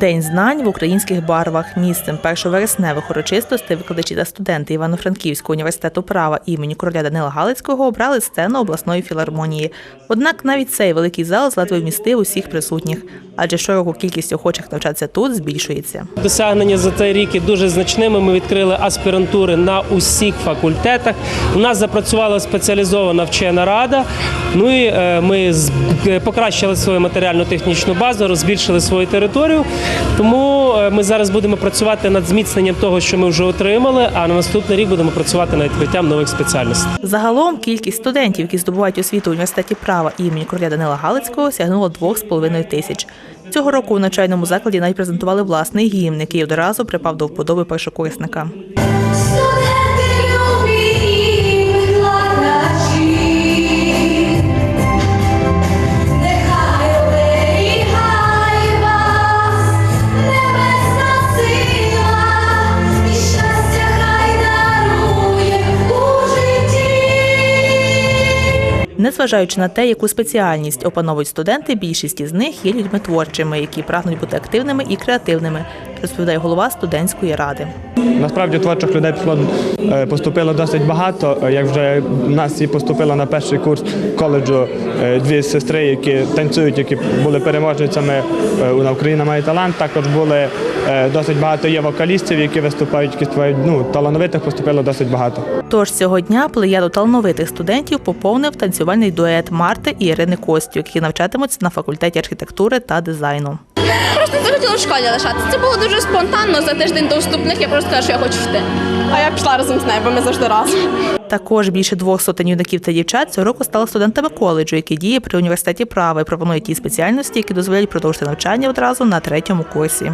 День знань в українських барвах. Місцем першовересневих урочистостей викладачі та студенти Івано-Франківського університету права імені короля Данила Галицького обрали сцену обласної філармонії. Однак навіть цей великий зал зледве вмістив усіх присутніх, адже щороку кількість охочих навчатися тут збільшується. Досягнення за цей рік дуже значними. Ми відкрили аспірантури на усіх факультетах. У нас запрацювала спеціалізована вчена рада. Ну і е, ми е, покращили свою матеріально-технічну базу, збільшили свою територію. Тому е, ми зараз будемо працювати над зміцненням того, що ми вже отримали. А на наступний рік будемо працювати над відкриттям нових спеціальностей. Загалом кількість студентів, які здобувають освіту в університеті права імені короля Данила Галицького, сягнула 2,5 тисяч. Цього року у навчальному закладі навіть презентували власний гімн, який одразу припав до вподоби першокурсника. Незважаючи на те, яку спеціальність опановують студенти, більшість із них є людьми творчими, які прагнуть бути активними і креативними, розповідає голова студентської ради. Насправді творчих людей е, поступило досить багато. Е, Як вже в нас і поступило на перший курс коледжу е, дві сестри, які танцюють, які були переможницями «На Україна має талант. Також були досить багато є вокалістів, які виступають, які співають. Ну талановитих поступило досить багато. Тож цього дня плеяду талановитих студентів поповнив танцювальний дует Марти і Ірини Костюк, які навчатимуться на факультеті архітектури та дизайну. Просто захотіла в школі лишатися. Це було дуже спонтанно. За тиждень до вступних я просто сказала, що я хочу йти. А я пішла разом з нею, бо ми завжди разом. Також більше двох сотень юнаків та дівчат цього року стали студентами коледжу, який діє при університеті права і пропонує ті спеціальності, які дозволяють продовжити навчання одразу на третьому курсі.